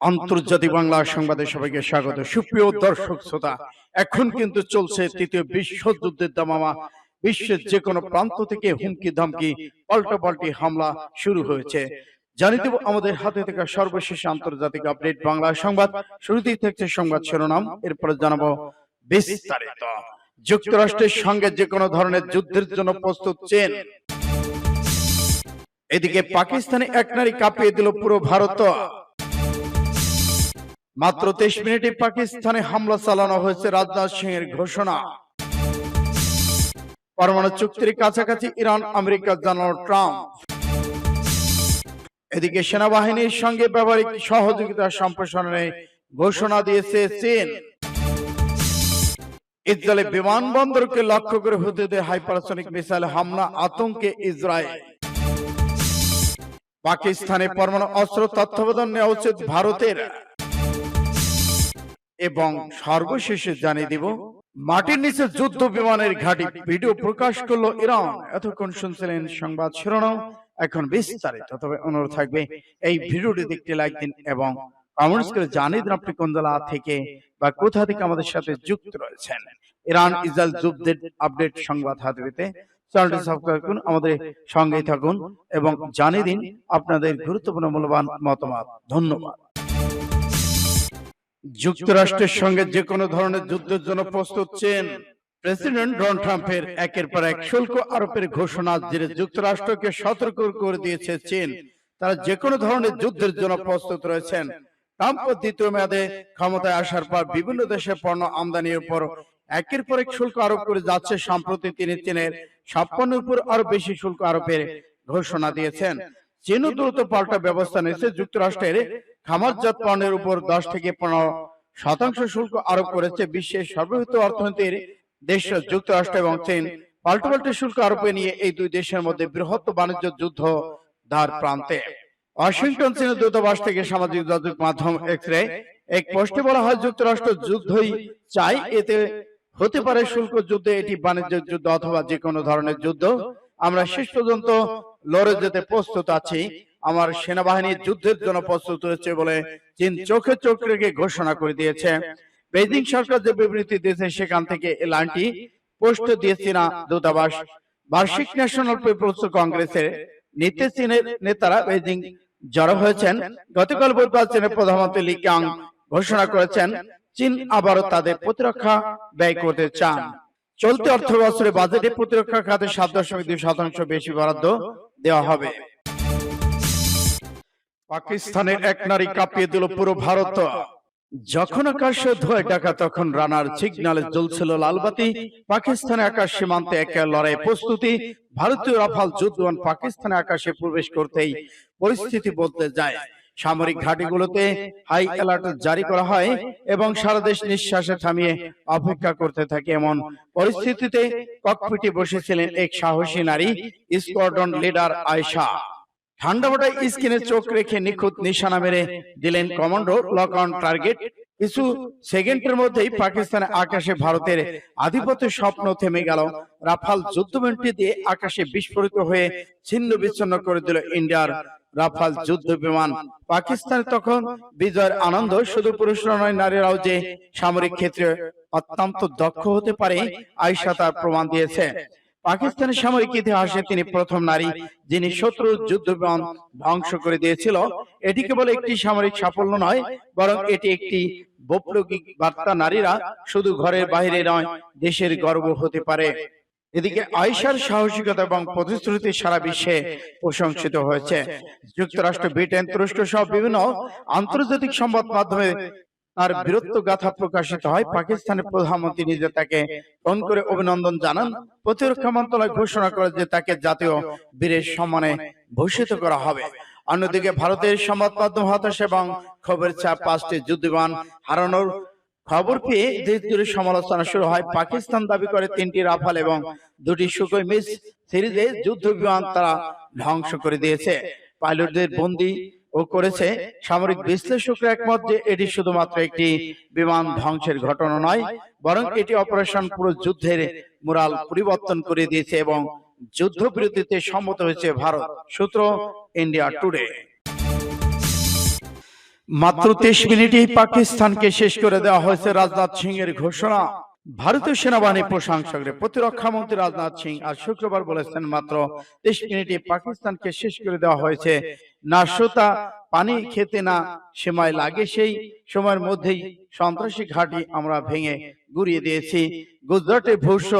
আন্তর্জাতিক বাংলা সংবাদে সবাইকে স্বাগত। সুপ্রিয় দর্শক শ্রোতা এখন কিন্তু চলছে তৃতীয় বিশ্বযুদ্ধের দামামা। বিশ্বের যে কোনো প্রান্ত থেকে হুমকি ধামকি পাল্টা পাল্টি হামলা শুরু হয়েছে। জানিয়ে দেব আমাদের হাতে থাকা সর্বশেষ আন্তর্জাতিক আপডেট বাংলা সংবাদ। শুরুতেই থাকছে সংবাদ শিরোনাম। এরপরে জানাব বিস্তারিত। যুক্তরাষ্ট্রের সঙ্গে যে কোনো ধরনের যুদ্ধের জন্য প্রস্তুত চীন। এদিকে পাকিস্তানে এক নারী কাঁপিয়ে দিল পুরো ভারত মাত্র তেইশ মিনিটে পাকিস্তানে হামলা চালানো হয়েছে রাজনাথ সিং এর ঘোষণা। পরমাণু চুক্তির কাছাকাছি ইরান, আমেরিকা জানালো ট্রাম্প। এদিকে সেনাবাহিনীর সঙ্গে ব্যবহারিক সহযোগিতা সম্প্রসারণে ঘোষণা দিয়েছে চীন। ইসরায়েলের বিমানবন্দরকে লক্ষ্য করে হতে দেয় হাইপারসনিক মিসাইল হামলা, আতঙ্কে ইসরায়েল। পাকিস্তানে পরমাণু অস্ত্র তত্ত্বাবধান নেওয়া উচিত ভারতের। এবং সর্বশেষে জানিয়ে দিব মাটির নিচে যুদ্ধ বিমানের ঘাঁটি ভিডিও প্রকাশ করল ইরান। এতক্ষণ শুনছিলেন সংবাদ শিরোনাম। এখন বিস্তারিত। তবে অনুরোধ থাকবে এই ভিডিওটি দেখতে লাইক দিন এবং কমেন্টস করে জানিয়ে দিন আপনি কোন জেলা থেকে বা কোথা থেকে আমাদের সাথে যুক্ত রয়েছেন। ইরান ইসরায়েল যুদ্ধের আপডেট সংবাদ হাতে পেতে চ্যানেলটি সাবস্ক্রাইব করুন আমাদের সঙ্গেই থাকুন এবং জানিয়ে দিন আপনাদের গুরুত্বপূর্ণ মূল্যবান মতামত। ধন্যবাদ যুক্তরাষ্ট্রের সঙ্গে যে কোনো ধরনের যুদ্ধের জন্য প্রস্তুত চীন প্রেসিডেন্ট ডোনাল্ড ট্রাম্পের একের পর এক শুল্ক আরোপের ঘোষণা জেরে যুক্তরাষ্ট্রকে সতর্ক করে দিয়েছে চীন। তারা যে কোনো ধরনের যুদ্ধের জন্য প্রস্তুত রয়েছেন। ট্রাম্প দ্বিতীয় মেয়াদে ক্ষমতায় আসার পর বিভিন্ন দেশে পণ্য আমদানির উপর একের পর এক শুল্ক আরোপ করে যাচ্ছে। সম্প্রতি তিনি চীনের ছাপ্পান্নের উপর আরও বেশি শুল্ক আরোপের ঘোষণা দিয়েছেন। চীনও দ্রুত পাল্টা ব্যবস্থা নিয়েছে যুক্তরাষ্ট্রের খামারজাত পণ্যের উপর দশ থেকে পনেরো শতাংশ শুল্ক আরোপ করেছে বিশ্বের সর্ববৃহৎ অর্থনীতির দেশ যুক্তরাষ্ট্র এবং চীন। পাল্টা পাল্টা শুল্ক আরোপে নিয়ে এই দুই দেশের মধ্যে বৃহৎ বাণিজ্য যুদ্ধ ধার প্রান্তে। ওয়াশিংটন চীনের দূতাবাস থেকে সামাজিক যোগাযোগ মাধ্যম এক্সরে এক পোস্টে বলা হয় যুক্তরাষ্ট্র যুদ্ধই চাই এতে হতে পারে শুল্ক যুদ্ধে এটি বাণিজ্য যুদ্ধ অথবা যে কোনো ধরনের যুদ্ধ। আমরা শেষ পর্যন্ত লড়ে যেতে প্রস্তুত আছি। আমার সেনাবাহিনী যুদ্ধের জন্য প্রস্তুত রয়েছে বলে চীন চোখে চোখ রেখে ঘোষণা করে দিয়েছে। বেজিং সরকার যে বিবৃতি দিয়েছে সেখান থেকে এই লাইনটি পোস্ট দিয়েছে না দূতাবাস। বার্ষিক ন্যাশনাল পিপলস কংগ্রেসের নীতি চীনের নেতারা বেজিং জড়ো হয়েছেন। গতকাল বুধবার চীনের প্রধানমন্ত্রী লি কিয়াং ঘোষণা করেছেন চীন আবারও তাদের প্রতিরক্ষা ব্যয় করতে চান। চলতি অর্থ বছরে বাজেটে প্রতিরক্ষা খাতে সাত দশমিক দুই শতাংশ বেশি বরাদ্দ। দেওয়া হবে পাকিস্তানের এক নারী কাঁপিয়ে দিল পুরো ভারত। যখন আকাশ ধোয় ডাকা তখন রানার সিগনালে জ্বলছিল লালবাতি। পাকিস্তানের আকাশ সীমান্তে এক লড়াই প্রস্তুতি। ভারতীয় রাফাল যুদ্ধবান পাকিস্তানে আকাশে প্রবেশ করতেই পরিস্থিতি বদলে যায়। সামরিক ঘাঁটিগুলোতে হাই অ্যালার্ট জারি করা হয় এবং সারা দেশ নিঃশ্বাসে থামিয়ে অপেক্ষা করতে থাকে এমন পরিস্থিতিতে ককপিটে বসেছিলেন এক সাহসী নারী স্কোয়াড্রন লিডার আয়শা। ঠান্ডা মাথায় স্কিনে চোখ রেখে নিখুঁত নিশানা মেরে দিলেন কমান্ডো লক অন টার্গেট কিছু সেকেন্ডের মধ্যেই পাকিস্তানে আকাশে ভারতের আধিপত্য স্বপ্ন থেমে গেল। রাফাল যুদ্ধবিমানটি দিয়ে আকাশে বিস্ফোরিত হয়ে ছিন্ন বিচ্ছিন্ন করে দিল ইন্ডিয়ার রাফাল যুদ্ধ বিমান। পাকিস্তানে তখন বিজয়ের আনন্দ শুধু পুরুষরা নয় নারীরাও যে সামরিক ক্ষেত্রে অত্যন্ত দক্ষ হতে পারে আয়সা তার প্রমাণ দিয়েছে। পাকিস্তানের সামরিক ইতিহাসে তিনি প্রথম নারী যিনি শত্রুর যুদ্ধ বিমান ধ্বংস করে দিয়েছিল এটি কেবল একটি সামরিক সাফল্য নয়, বরং এটি একটি বৈপ্লবিক বার্তা। নারীরা শুধু ঘরের বাইরে নয়, দেশের গর্ব হতে পারে। এদিকে আয়সার সাহসিকতা এবং প্রতিশ্রুতি সারা বিশ্বে প্রশংসিত হয়েছে। যুক্তরাষ্ট্র, ব্রিটেন, তুরস্ক সহ বিভিন্ন আন্তর্জাতিক সংবাদ মাধ্যমে তার বীরত্ব গাথা প্রকাশিত হয় পাকিস্তানের প্রধানমন্ত্রী নিজে তাকে ফোন করে অভিনন্দন জানান। প্রতিরক্ষা মন্ত্রণালয় ঘোষণা করে যে তাকে জাতীয় বীরের সম্মানে ভূষিত করা হবে। অন্যদিকে ভারতের সংবাদ মাধ্যম হতাশ এবং খবরের চাপ পাঁচটি যুদ্ধবিমান হারানোর খবর পেয়ে দেশ জুড়ে সমালোচনা শুরু হয়। পাকিস্তান দাবি করে তিনটি রাফাল এবং দুটি সুকই মিস সিরিজে যুদ্ধ বিমান তারা ধ্বংস করে দিয়েছে। পাইলটদের বন্দী ও করেছে। সামরিক বিশ্লেষকরা একমত যে এটি শুধুমাত্র একটি বিমান ধ্বংসের ঘটনা নয়, বরং এটি অপারেশন পুরো যুদ্ধের মোরাল পরিবর্তন করে দিয়েছে এবং যুদ্ধবিরতিতে সম্মত হয়েছে ভারত। সূত্র ইন্ডিয়া টুডে। মাত্র তেইশ মিনিটেই পাকিস্তানকে শেষ করে দেওয়া হয়েছে রাজনাথ সিং এর ঘোষণা। ভারতীয় সেনাবাহিনী প্রশংসকের প্রতিরক্ষা মন্ত্রী রাজনাথ সিং আজ শুক্রবার বলেছেন মাত্র তেইশ মিনিটে পাকিস্তানকে শেষ করে দেওয়া হয়েছে। না শ্রোতা পানি খেতে না সময় লাগে সেই সময়ের মধ্যেই সন্ত্রাসী ঘাঁটি আমরা ভেঙে গুড়িয়ে দিয়েছি। গুজরাটে ভূস্ব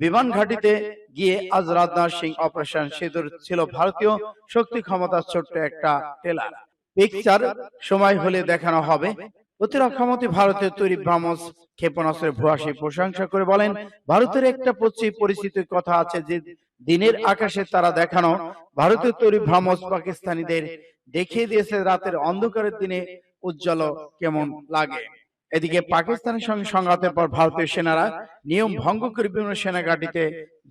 বিমান ঘাঁটিতে গিয়ে আজ রাজনাথ সিং অপারেশন সিঁদুর ছিল ভারতীয় শক্তি ক্ষমতার ছোট্ট একটা টেলার। পিকচার সময় হলে দেখানো হবে। প্রতিরক্ষা মন্ত্রী ভারতের তৈরি ব্রাহ্মস ক্ষেপণাস্ত্রের ভুয়াশী প্রশংসা করে বলেন, ভারতের একটা পরিচিতির কথা আছে যে দিনের আকাশে তারা দেখানো ভারতের তৈরি পাকিস্তানিদের দেখিয়ে দিয়েছে রাতের অন্ধকারের দিনে উজ্জ্বল কেমন লাগে। এদিকে পাকিস্তানের সঙ্গে সংঘাতের পর ভারতীয় সেনারা নিয়ম ভঙ্গ করে বিভিন্ন সেনা ঘাঁটিতে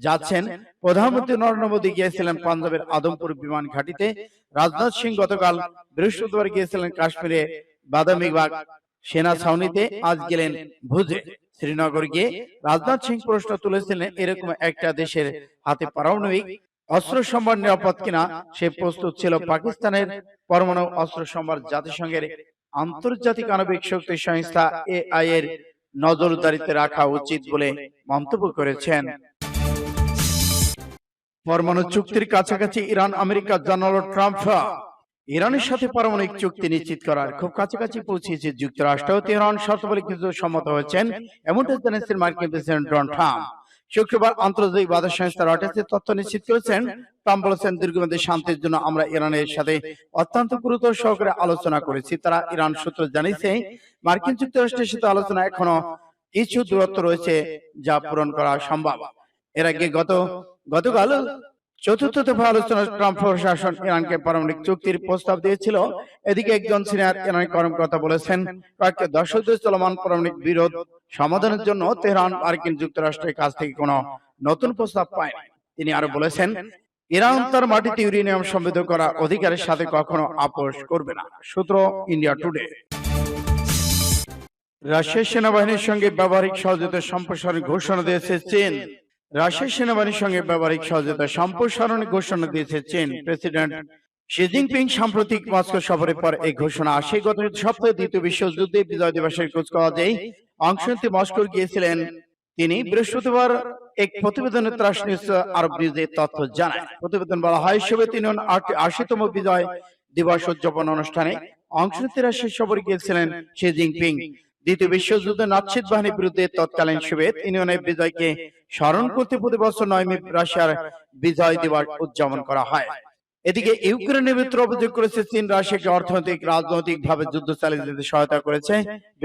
যাচ্ছেন। প্রধানমন্ত্রী নরেন্দ্র মোদী গিয়েছিলেন পাঞ্জাবের আদমপুর বিমান ঘাটিতে। রাজনাথ সিং গতকাল বৃহস্পতিবার গিয়েছিলেন কাশ্মীরে বাদামিবাগ সেনা ছাউনিতে আজ গেলেন ভুজে শ্রীনগর গিয়ে রাজনাথ সিং প্রশ্ন তুলেছিলেন এরকম একটা দেশের হাতে পারমাণবিক অস্ত্র সম্ভার নিরাপদ কিনা সে প্রস্তুত ছিল পাকিস্তানের পরমাণু অস্ত্র সম্ভার জাতিসংঘের আন্তর্জাতিক আণবিক শক্তি সংস্থা এআই এর নজরদারিতে রাখা উচিত বলে মন্তব্য করেছেন। পরমাণু চুক্তির কাছাকাছি ইরান আমেরিকা জানালো ট্রাম্প ইরানের সাথে পারমাণবিক চুক্তি নিশ্চিত করার খুব কাছাকাছি পৌঁছেছে যুক্তরাষ্ট্র ও তেহরান শর্তাবলী কিছু সম্মত হয়েছেন। এমনটা জানিয়েছেন মার্কিন প্রেসিডেন্ট ডোনাল্ড ট্রাম্প। শুক্রবার আন্তর্জাতিক বাজার সংস্থা রয়টার্সের তথ্য নিশ্চিত করেছেন। ট্রাম্প বলেছেন দীর্ঘমেয়াদী শান্তির জন্য আমরা ইরানের সাথে অত্যন্ত গুরুত্ব সহকারে আলোচনা করেছি। তারা ইরান সূত্র জানিয়েছে মার্কিন যুক্তরাষ্ট্রের সাথে আলোচনা এখনও কিছু দূরত্ব রয়েছে যা পূরণ করা সম্ভব। এর আগে গত গতকাল চতুর্থ প্রশাসন ইরানকে পারমাণবিক চুক্তির প্রস্তাব দিয়েছিল। এদিকে একজন সিনিয়র কর্মকর্তা বলেছেন, কয়েকটা দশক চলমান পারমাণবিক বিরোধ সমাধানের জন্য তেহরান, মার্কিন যুক্তরাষ্ট্রের কাছ থেকে নতুন প্রস্তাব পায় তিনি আরও বলেছেন, ইরান তার মাটিতে ইউরেনিয়াম সমৃদ্ধ করা অধিকারের সাথে কখনো আপোষ করবে না। সূত্র ইন্ডিয়া টুডে। রাশিয়ার সেনাবাহিনীর সঙ্গে ব্যবহারিক সহযোগিতা সম্প্রসারণের ঘোষণা দিয়েছে চীন। রাশিয়ার সেনাবাহিনীর সঙ্গে ব্যবহারিক সহযোগিতা সম্প্রসারণের ঘোষণা দিয়েছে চীন প্রেসিডেন্ট শি জিনপিং। সাম্প্রতিক মস্কো সফরের পর এই ঘোষণা আসে। গত সপ্তাহে দ্বিতীয় বিশ্বযুদ্ধে বিজয় দিবসের কুচকাওয়াজেই অংশ নিতে মস্কো গিয়েছিলেন তিনি। বৃহস্পতিবার এক প্রতিবেদনে ত্রাস নিউজ আরব নিউজে তথ্য জানায়। প্রতিবেদন বলা হয়, সোভিয়েত ইউনিয়ন আশিতম বিজয় দিবস উদযাপন অনুষ্ঠানে অংশ নিতে রাশিয়ার সফরে গিয়েছিলেন শি জিনপিং। দ্বিতীয় বিশ্বযুদ্ধে নাৎসিদ বাহিনীর বিরুদ্ধে তৎকালীন সোভিয়েত ইউনিয়নের বিজয়কে স্মরণ করতে প্রতি বছর নয় মে রাশিয়ার বিজয় দিবস উদযাপন করা হয়। এদিকে ইউক্রেনের ভিতরে অভিযোগ করেছে চীন রাশিয়াকে অর্থনৈতিক রাজনৈতিক ভাবে যুদ্ধ চালিয়ে যেতে সহায়তা করেছে।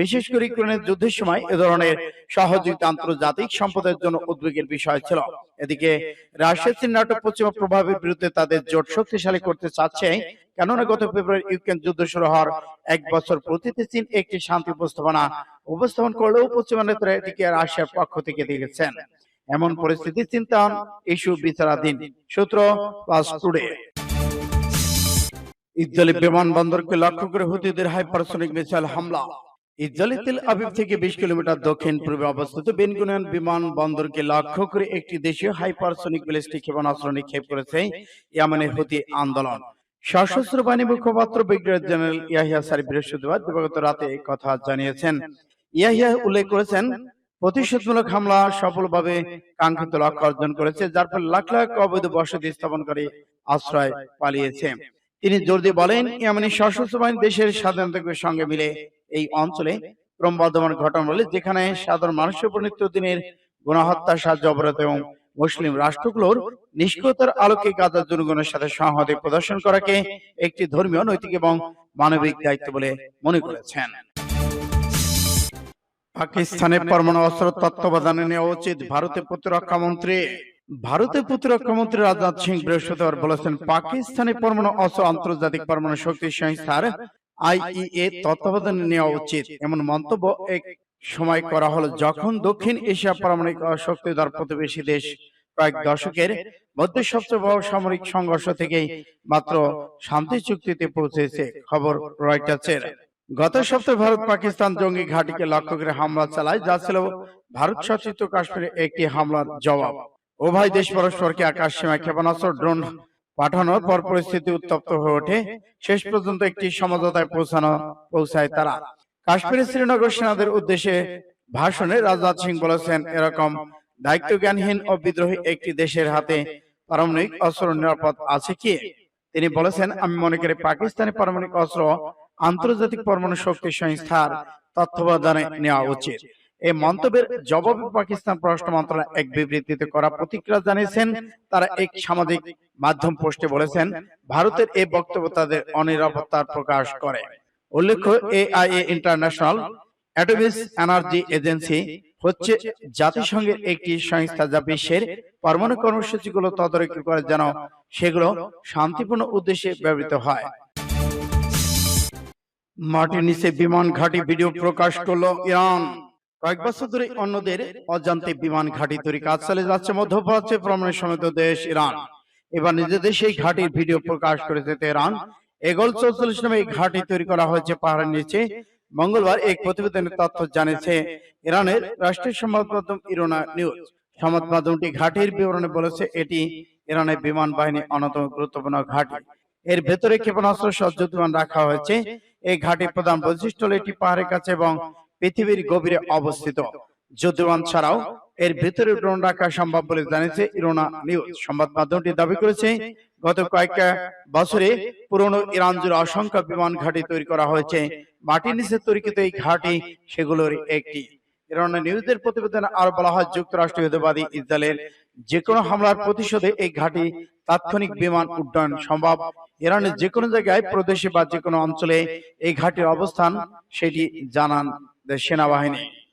বিশেষ করে ইউক্রেনের যুদ্ধের সময় এ ধরনের সহযোগিতা আন্তর্জাতিক সম্পদের জন্য উদ্বেগের বিষয় ছিল। এদিকে রাশিয়া চীন নাটক পশ্চিমা প্রভাবের বিরুদ্ধে তাদের জোট শক্তিশালী করতে চাচ্ছে। কেননা গত ফেব্রুয়ারি ইউক্রেন যুদ্ধ শুরু হওয়ার এক বছর প্রতিতে চীন একটি শান্তি উপস্থাপনা উপস্থাপন করলেও পশ্চিমা নেতারা এটিকে রাশিয়ার পক্ষ থেকে দেখেছেন এমন পরিস্থিতি চিন্তায়ন ইস্যু বিচারাধীন। সূত্র পাস টুডে। ইসরায়েলি বিমানবন্দরকে লক্ষ্য করে হুতিদের হাইপারসোনিক মিসাইল হামলা। ইসরায়েলি তেল আবিব থেকে বিশ কিলোমিটার দক্ষিণ পূর্বে অবস্থিত বেনগুনিয়ান বিমানবন্দরকে লক্ষ্য করে একটি দেশীয় হাইপারসোনিক ব্যালিস্টিক ক্ষেপণাস্ত্র নিক্ষেপ করেছে ইয়ামানের হুতি আন্দোলন। সশস্ত্র বাহিনী মুখপাত্র ব্রিগেডিয়ার জেনারেল ইয়াহিয়া সারি বৃহস্পতিবার দিবাগত রাতে এই কথা জানিয়েছেন। ইয়াহিয়া উল্লেখ করেছেন প্রতিশোধমূলক হামলা সফলভাবে কাঙ্ক্ষিত লক্ষ্য অর্জন করেছে, যার ফলে লাখ লাখ অবৈধ বসতি স্থাপনকারী আশ্রয় পালিয়েছে। তিনি জোর দিয়ে বলেন, ইয়ামানি সশস্ত্র বাহিনী দেশের স্বাধীনতার সঙ্গে মিলে এই অঞ্চলে ক্রমবর্ধমান ঘটনা বলে যেখানে সাধারণ মানুষের উপর নিত্যদিনের গণহত্যা সাহায্য, অবরোধ এবং মুসলিম রাষ্ট্রগুলোর নিষ্ক্রিয়তার আলোকে গাজার জনগণের সাথে সংহতি প্রদর্শন করাকে একটি ধর্মীয়, নৈতিক এবং মানবিক দায়িত্ব বলে মনে করেছেন। পাকিস্তানের পরমাণু অস্ত্র তত্ত্বাবধানে নেওয়া উচিত। ভারতের প্রতিরক্ষা মন্ত্রী ভারতের প্রতিরক্ষা মন্ত্রী রাজনাথ সিং বৃহস্পতিবার বলেছেন পাকিস্তানের পরমাণু অস্ত্র আন্তর্জাতিক পরমাণু শক্তি সংস্থার আইইএ তত্ত্বাবধানে নেওয়া উচিত। এমন মন্তব্য এক সময় করা হলো যখন দক্ষিণ এশিয়া পারমাণবিক শক্তিধর প্রতিবেশী দেশ কয়েক দশকের মধ্যে সবচেয়ে বড় সামরিক সংঘর্ষ থেকেই মাত্র শান্তি চুক্তিতে পৌঁছেছে খবর রয়টার্সের। গত সপ্তাহে ভারত পাকিস্তান জঙ্গি ঘাঁটিকে লক্ষ্য করে হামলা চালায় যা ছিল ভারত শাসিত কাশ্মীরে একটি হামলার জবাব। উভয় দেশ পরস্পরকে আকাশ সীমায় ক্ষেপণাস্ত্র ড্রোন পাঠানোর পর পরিস্থিতি উত্তপ্ত হয়ে ওঠে। শেষ পর্যন্ত একটি সমঝোতায় পৌঁছানো পৌঁছায় তারা। কাশ্মীরের শ্রীনগর সেনাদের উদ্দেশ্যে ভাষণে রাজনাথ সিং বলেছেন এরকম দায়িত্বজ্ঞানহীন ও বিদ্রোহী একটি দেশের হাতে পারমাণবিক অস্ত্র নিরাপদ আছে কি? তিনি বলেছেন আমি মনে করি পাকিস্তানি পারমাণবিক অস্ত্র আন্তর্জাতিক পরমাণু শক্তি সংস্থার তত্ত্বাবধানে নেওয়া উচিত। এই মন্তব্যের জবাবে পাকিস্তান পররাষ্ট্র মন্ত্রণালয় এক বিবৃতিতে করা প্রতিক্রিয়া জানিয়েছেন তারা এক সামাজিক মাধ্যম পোস্টে বলেছেন ভারতের এই বক্তব্য তাদের অনিরাপত্তার প্রকাশ করে। উল্লেখ্য IAEA International Atomic Energy Agency হচ্ছে জাতিসংঘের একটি সংস্থা যা বিশ্বের পরমাণু কর্মসূচিগুলো তদারকি করে যেন সেগুলো শান্তিপূর্ণ উদ্দেশ্যে ব্যবহৃত হয়। মাটির নিচে বিমান ঘাঁটি ভিডিও প্রকাশ করল ইরান। কয়েক বছর ধরে অন্যদের অজান্তে বিমান ঘাঁটি তৈরি কাজ চালিয়ে যাচ্ছে মধ্যপ্রাচ্যে ভ্রমণের সমেত দেশ ইরান। এবার নিজের দেশে এই ঘাঁটির ভিডিও প্রকাশ করেছে তেহরান। এগল চৌচল্লিশ নামে এই ঘাঁটি তৈরি করা হয়েছে পাহাড়ের নিচে। মঙ্গলবার এক প্রতিবেদনের তথ্য জানিয়েছে ইরানের রাষ্ট্রীয় সংবাদ মাধ্যম ইরোনা নিউজ। সংবাদ মাধ্যমটি ঘাঁটির বিবরণে বলেছে এটি ইরানের বিমান বাহিনী অন্যতম গুরুত্বপূর্ণ ঘাঁটি এর ভেতরে ক্ষেপণাস্ত্র সজ্জিত বিমান রাখা হয়েছে এই ঘাঁটির প্রধান বৈশিষ্ট্য হলো এটি পাহাড়ের কাছে এবং পৃথিবীর গভীরে অবস্থিত। যুদ্ধবিমান ছাড়াও এর ভিতরে ড্রোন রাখা সম্ভব বলে জানিয়েছে ইরোনা নিউজ। সংবাদ মাধ্যমটি দাবি করেছে, গত কয়েকটা বছরে পুরনো ইরান জুড়ে অসংখ্য বিমান ঘাঁটি তৈরি করা হয়েছে। মাটির নিচে তৈরিকৃত এই ঘাঁটি সেগুলোর একটি। ইরানের নিউজের প্রতিবেদনে আরও বলা হয় যুক্তরাষ্ট্র ইহুদিবাদী ইসরায়েলের যে কোনো হামলার প্রতিশোধে এই ঘাঁটি তাৎক্ষণিক বিমান উড্ডয়ন সম্ভব। ইরানের যে কোনো জায়গায়, প্রদেশে বা যে কোনো অঞ্চলে এই ঘাঁটির অবস্থান, সেটি জানান সেনাবাহিনী।